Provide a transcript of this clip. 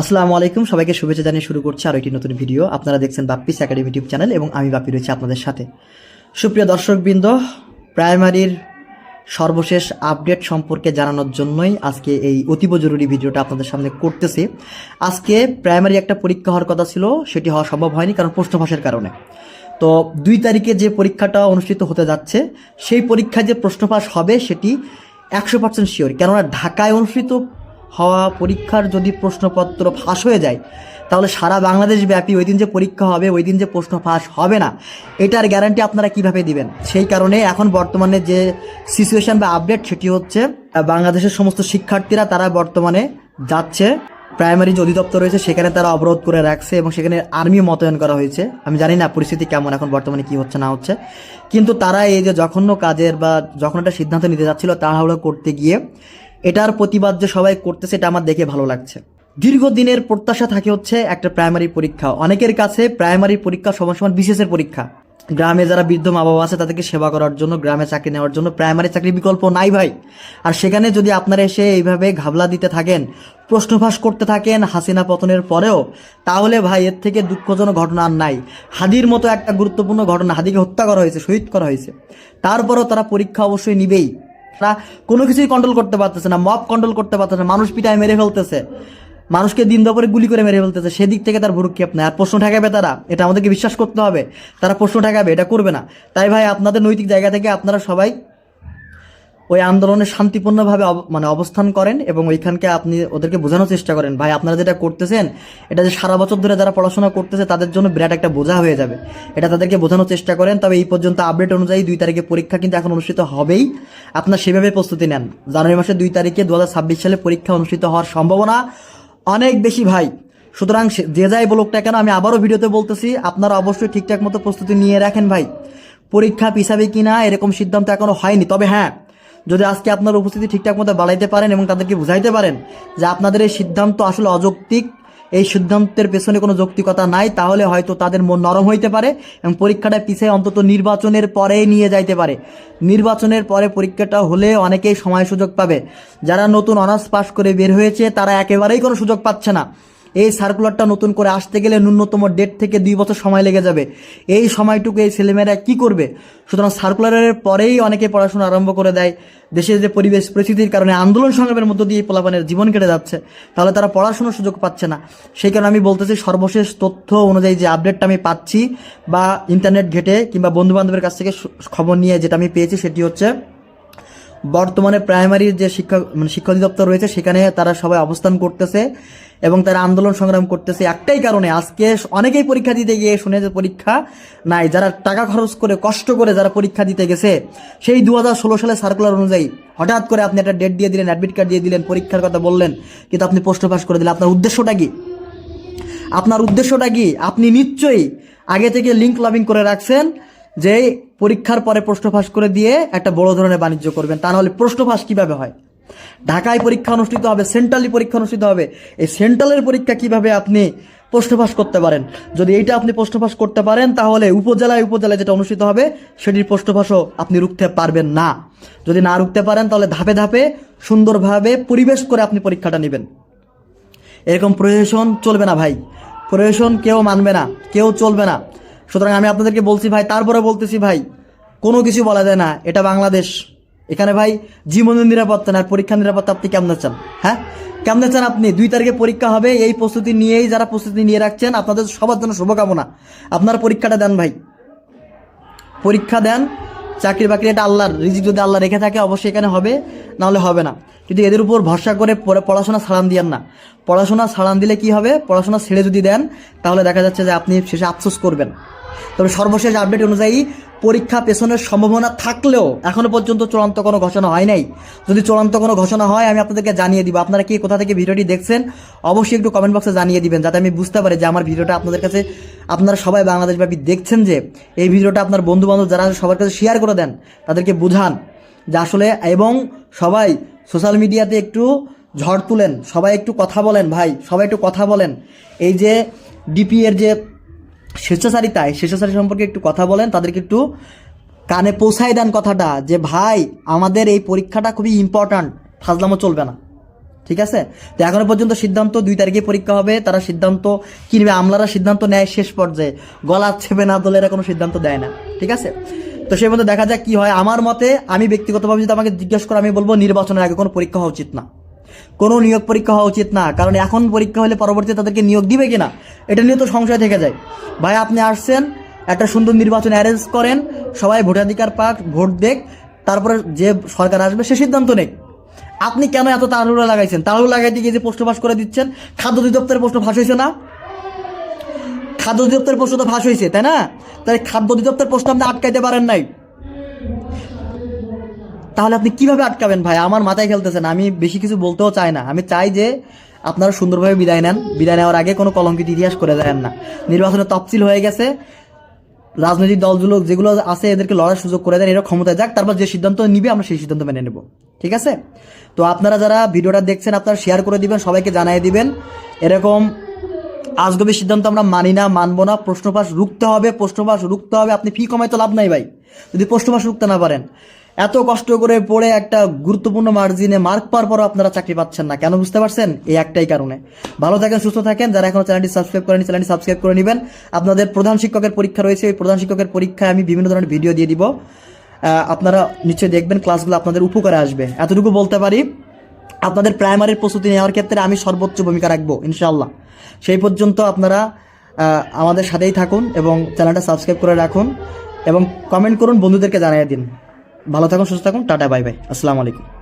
আসসালামু আলাইকুম, সবাইকে শুভেচ্ছা জানিয়ে শুরু করছি আরও একটি নতুন ভিডিও। আপনারা দেখছেন বাপ্পিস একাডেমি ইউটিউব চ্যানেল এবং আমি বাপ্পি রয়েছি আপনাদের সাথে। সুপ্রিয় দর্শকবৃন্দ, প্রাইমারির সর্বশেষ আপডেট সম্পর্কে জানানোর জন্যই আজকে এই অতীব জরুরি ভিডিওটা আপনাদের সামনে করতেছি। আজকে প্রাইমারি একটা পরীক্ষা হওয়ার কথা ছিল, সেটি হওয়া সম্ভব হয়নি কারণ প্রশ্ন ফাঁসের কারণে। তো দুই তারিখে যে পরীক্ষাটা অনুষ্ঠিত হতে যাচ্ছে, সেই পরীক্ষায় যে প্রশ্ন ফাঁস হবে, সেটি একশো পার্সেন্ট শিওর কেননা ঢাকায় অনুষ্ঠিত হওয়া পরীক্ষার যদি প্রশ্নপত্র ফাঁস হয়ে যায়, তাহলে সারা বাংলাদেশ ব্যাপী ওই দিন যে পরীক্ষা হবে, ওই দিন যে প্রশ্ন ফাঁস হবে না, এটার গ্যারান্টি আপনারা কীভাবে দিবেন? সেই কারণে এখন বর্তমানে যে সিচুয়েশন বা আপডেট সেটি হচ্ছে, বাংলাদেশের সমস্ত শিক্ষার্থীরা তারা বর্তমানে যাচ্ছে প্রাইমারি যে অধিদপ্তর রয়েছে, সেখানে তারা অবরোধ করে রাখছে এবং সেখানে আর্মি মোতায়েন করা হয়েছে। আমি জানি না পরিস্থিতি কেমন এখন বর্তমানে কি হচ্ছে না হচ্ছে, কিন্তু তারা এই যে জঘন্য কাজের বা যখন একটা সিদ্ধান্ত নিতে যাচ্ছিল তাড়াহুড়ো করতে গিয়ে এটার প্রতিবাদ যে সবাই করতেছে এটা আমার দেখে ভালো লাগছে। দীর্ঘদিনের প্রত্যাশা থাকে হচ্ছে একটা প্রাইমারি পরীক্ষা। অনেকের কাছে প্রাইমারি পরীক্ষা সমান সমান বিশেষের পরীক্ষা। গ্রামে যারা বৃদ্ধ মা বাবা আছে, তাদেরকে সেবা করার জন্য, গ্রামে চাকরি নেওয়ার জন্য প্রাইমারি চাকরির বিকল্প নাই ভাই। আর সেখানে যদি আপনারা এসে এইভাবে ঘাবলা দিতে থাকেন প্রশ্নফাঁস করতে থাকেন হাসিনা পতনের পরেও, তাহলে ভাই এর থেকে দুঃখজনক ঘটনা আর নাই। হাদির মতো একটা গুরুত্বপূর্ণ ঘটনা, হাদিকে হত্যা করা হয়েছে, শহীদ করা হয়েছে। তারপরও তারা পরীক্ষা অবশ্যই নিবেই। তারা কোনো কিছুই কন্ট্রোল করতে পারতেছে না মব কন্ট্রোল করতে পারতেছে না, মানুষ পিটায় মেরে ফেলতেছে। মানুষকে দিন দপরে গুলি করে মেরে ফেলতেছে, সেদিক থেকে তার ভুরুক্ষেপ নেয় আর প্রশ্ন ঠেকাবে তারা, এটা আমাদেরকে বিশ্বাস করতে হবে। তারা প্রশ্ন ঠেকাবে, এটা করবে না। তাই ভাই, আপনাদের নৈতিক জায়গা থেকে আপনারা সবাই ওই আন্দোলনে শান্তিপূর্ণভাবে মানে অবস্থান করেন এবং ওইখানকে আপনি ওদেরকে বোঝানোর চেষ্টা করেন, ভাই, আপনারা যেটা করতেছেন, এটা যে সারা বছর ধরে যারা পড়াশোনা করতেছে, তাদের জন্য বিরাট একটা বোঝা হয়ে যাবে। এটা তাদেরকে বোঝানোর চেষ্টা করেন, তবে এই পর্যন্ত আপডেট অনুযায়ী দুই তারিখে পরীক্ষা কিন্তু এখন অনুষ্ঠিত হবেই। আপনার সেভাবে প্রস্তুতি নেন। জানুয়ারি মাসের দুই তারিখে দু হাজার ছাব্বিশ সালে পরীক্ষা অনুষ্ঠিত হওয়ার সম্ভাবনা অনেক বেশি, ভাই। সুতরাং যে যাই বলুক না কেন, আমি আবারও ভিডিওতে বলতেছি, আপনারা অবশ্যই ঠিকঠাক মতো প্রস্তুতি নিয়ে রাখেন, ভাই। পরীক্ষা পিছাবে কিনা, এরকম সিদ্ধান্ত এখনও হয়নি। তবে হ্যাঁ যদি আজকে আপনার উপস্থিতি ঠিকঠাক মতো বাড়াইতে পারেন এবং তাদেরকে বুঝাইতে পারেন যে আপনাদের এই সিদ্ধান্ত আসলে অযৌক্তিক, এই সিদ্ধান্তের পেছনে কোনো যৌক্তিকতা নাই, তাহলে হয়তো তাদের মন নরম হইতে পারে এবং পরীক্ষাটা পিছিয়ে অন্তত নির্বাচনের পরেই নিয়ে যাইতে পারে। নির্বাচনের পরে পরীক্ষাটা হলে অনেকেই সময় সুযোগ পাবে। যারা নতুন অনার্স পাস করে বের হয়েছে, তারা একেবারেই কোনো সুযোগ পাচ্ছে না। এই সার্কুলারটা নতুন করে আসতে গেলে ন্যূনতম ডেট থেকে দুই বছর সময় লেগে যাবে। এই সময়টুকু এই ছেলেমেয়েরা কি করবে? সুতরাং সার্কুলারের পরেই অনেকে পড়াশোনা আরম্ভ করে দেয়। দেশের যে পরিবেশ পরিস্থিতির কারণে আন্দোলন সংগ্রামের মধ্য দিয়ে পোলাপানের জীবন কেটে যাচ্ছে। তাহলে তারা পড়াশোনার সুযোগ পাচ্ছে না। সেই কারণে আমি বলতেছি, সর্বশেষ তথ্য অনুযায়ী যে আপডেটটা আমি পাচ্ছি বা ইন্টারনেট ঘেটে কিংবা বন্ধু বান্ধবের কাছ থেকে খবর নিয়ে যেটা আমি পেয়েছি, সেটি হচ্ছে বর্তমানে প্রাইমারির যে শিক্ষা মানে শিক্ষা অধিদপ্তর রয়েছে, সেখানে তারা সবাই অবস্থান করতেছে এবং তারা আন্দোলন সংগ্রাম করতেছে। একটাই কারণে আজকে অনেকেই পরীক্ষা দিতে গিয়ে শুনে যে পরীক্ষা নাই, যারা টাকা খরচ করে, কষ্ট করে যারা পরীক্ষা দিতে গেছে, সেই দু হাজার ষোলো সালে সার্কুলার অনুযায়ী হঠাৎ করে আপনি একটা ডেট দিয়ে দিলেন অ্যাডমিট কার্ড দিয়ে দিলেন, পরীক্ষার কথা বললেন, কিন্তু আপনি পোস্ট পাস করে দিলেন। আপনার উদ্দেশ্যটা কি? আপনার উদ্দেশ্যটা কি? আপনি নিশ্চয়ই আগে থেকে লিঙ্ক লাভিং করে রাখছেন যে পরীক্ষার পরে প্রশ্ন ফাঁস করে দিয়ে একটা বড় ধরনের বাণিজ্য করবেন। তা নাহলে প্রশ্ন ফাঁস কীভাবে হয়? ঢাকায় পরীক্ষা অনুষ্ঠিত হবে, সেন্ট্রালি পরীক্ষা অনুষ্ঠিত হবে। এই সেন্ট্রালের পরীক্ষা কীভাবে আপনি প্রশ্ন ফাঁস করতে পারেন? যদি এইটা আপনি প্রশ্ন ফাঁস করতে পারেন, তাহলে উপজেলায় উপজেলায় যেটা অনুষ্ঠিত হবে, সেটির প্রশ্ন ফাঁসও আপনি রুখতে পারবেন না। যদি না রুখতে পারেন, তাহলে ধাপে ধাপে সুন্দরভাবে পরিবেশ করে আপনি পরীক্ষাটা নেবেন। এরকম প্রয়োজন চলবে না ভাই। প্রয়োজন কেউ মানবে না, কেউ চলবে না। সুতরাং আমি আপনাদেরকে বলছি ভাই, তারপরে বলতেছি ভাই, কোনো কিছু বলা যায় না। এটা বাংলাদেশ। এখানে ভাই, জীবনের নিরাপত্তা না পরীক্ষা নিরাপত্তা আপনি কেমনে চান? হ্যাঁ? কেমনে চান আপনি? দুই তারিখে পরীক্ষা হবে, এই প্রস্তুতি নিয়েই যারা প্রস্তুতি নিয়ে রাখছেন, আপনাদের সবার জন্য শুভকামনা। আপনার পরীক্ষাটা দেন ভাই। পরীক্ষা দেন, চাকরি বাকরি এটা আল্লাহর, রিজিক যদি আল্লাহ রেখে থাকে, অবশ্যই এখানে হবে, নাহলে হবে না। কিন্তু এদের উপর ভরসা করে পড়ে- পড়াশোনা ছাড়ান দিয়েন না। পড়াশোনা ছাড়ান দিলে কি হবে? পড়াশোনা ছেড়ে যদি দেন, তাহলে দেখা যাচ্ছে যে আপনি শেষে আফসোস করবেন। তবে সর্বশেষ আপডেট অনুযায়ী পরীক্ষা পেছনের সম্ভাবনা থাকলেও এখনও পর্যন্ত চূড়ান্ত কোনো ঘোষণা হয় নাই। যদি চূড়ান্ত কোনো ঘোষণা হয়, আমি আপনাদেরকে জানিয়ে দিব। আপনারা কি কোথা থেকে ভিডিওটি দেখছেন, অবশ্যই একটু কমেন্ট বক্সে জানিয়ে দিবেন, যাতে আমি বুঝতে পারি যে আমার ভিডিওটা আপনাদের কাছে, আপনারা সবাই বাংলাদেশব্যাপী দেখছেন যে, এই ভিডিওটা আপনার বন্ধু বান্ধব যারা সবার কাছে শেয়ার করে দেন, তাদেরকে বুঝান যে আসলে, এবং সবাই সোশ্যাল মিডিয়াতে একটু ঝড় তুলেন, সবাই একটু কথা বলেন ভাই, সবাই একটু কথা বলেন। এই যে ডিপি এর যে স্বেচ্ছাচারিতায়, স্বেচ্ছাচারী সম্পর্কে একটু কথা বলেন, তাদেরকে একটু কানে পৌঁছায় দেন কথাটা যে, ভাই, আমাদের এই পরীক্ষাটা খুবই ইম্পর্ট্যান্ট ফাজলামো চলবে না। ঠিক আছে? তো এখনও পর্যন্ত সিদ্ধান্ত দুই তারিখে পরীক্ষা হবে, তারা সিদ্ধান্ত কিনবে, আমলারা সিদ্ধান্ত নেয় শেষ পর্যায়ে। গলা ছেপে না তোলে কোনো সিদ্ধান্ত দেয় না। ঠিক আছে? তো সেই মধ্যে দেখা যাক কি হয়। আমার মতে, আমি ব্যক্তিগতভাবে যদি আমাকে জিজ্ঞেস করে, আমি বলব নির্বাচনের আগে কোনো পরীক্ষা হওয়া উচিত না। কোনো নিয়োগ পরীক্ষা হওয়া উচিত না। কারণ এখন পরীক্ষা হলে পরবর্তীতে তাদেরকে নিয়োগ দিবে কিনা, এটা নিয়ে তো সংশয় থেকে যায়। ভাই, আপনি আসছেন, একটা সুন্দর নির্বাচন অ্যারেঞ্জ করেন, সবাই ভোটাধিকার পাক, ভোট দেখ, তারপরে যে সরকার আসবে সে সিদ্ধান্ত নেক। আপনি কেন এত তাড়াহুড়ো লাগাইছেন? তাড়াহুড়ো লাগাইতে গিয়ে যে প্রশ্ন পাস করে দিচ্ছেন, খাদ্য অধিদপ্তরের প্রশ্ন ফাঁস হয়েছে না? খাদ্য অধিদপ্তরের প্রশ্ন তো ফাঁস হয়েছে তাই না? তাই খাদ্য অধিদপ্তরের প্রশ্ন আপনি আটকাইতে পারেন নাই। তাহলে আপনি কীভাবে আটকাবেন ভাই? আমার মাথায় খেলতেছেন আমি বেশি কিছু বলতেও চাই না। আমি চাই যে আপনারা সুন্দরভাবে বিদায় নেন। বিদায় নেওয়ার আগে কোনো কলঙ্কিত ইতিহাস করে দেন না। নির্বাচনে তফসিল হয়ে গেছে। রাজনৈতিক দলগুলো যেগুলো আছে এদেরকে লড়ার সুযোগ করে দেন, এরা ক্ষমতায় যাক। তারপর যে সিদ্ধান্ত নিবে, আমরা সেই সিদ্ধান্ত মেনে নেব। ঠিক আছে? তো আপনারা যারা ভিডিওটা দেখছেন, আপনারা শেয়ার করে দিবেন, সবাইকে জানিয়ে দিবেন। এরকম আজগবি সিদ্ধান্ত আমরা মানি না, মানবো না। প্রশ্নপাস রুখতে হবে প্রশ্নপাস রুখতে হবে। আপনি ফি কমাই তো লাভ নাই ভাই। যদি প্রশ্নপাস রুখতে না পারেন। এত কষ্ট করে পড়ে একটা গুরুত্বপূর্ণ মার্জিনে মার্ক পাওয়ার পরও আপনারা চাকরি পাচ্ছেন না। কেন বুঝতে পারছেন? এই একটাই কারণে। ভালো থাকেন, সুস্থ থাকেন। যারা এখনও চ্যানেলটি সাবস্ক্রাইব করেনি চ্যানেলটি সাবস্ক্রাইব করে নেবেন। আপনাদের প্রধান শিক্ষকের পরীক্ষা রয়েছে। ওই প্রধান শিক্ষকের পরীক্ষায় আমি বিভিন্ন ধরনের ভিডিও দিয়ে দিব। আপনারা নিশ্চয়ই দেখবেন ক্লাসগুলো আপনাদের উপকারে আসবে। এতটুকু বলতে পারি, আপনাদের প্রাইমারির প্রস্তুতি নেওয়ার ক্ষেত্রে আমি সর্বোচ্চ ভূমিকা রাখব ইনশাল্লাহ সেই পর্যন্ত আপনারা আমাদের সাথেই থাকুন এবং চ্যানেলটা সাবস্ক্রাইব করে রাখুন এবং কমেন্ট করুন, বন্ধুদেরকে জানিয়ে দিন। ভালো থাকুন সুস্থ থাকুন টাটা বাই বাই। আসসালামু আলাইকুম।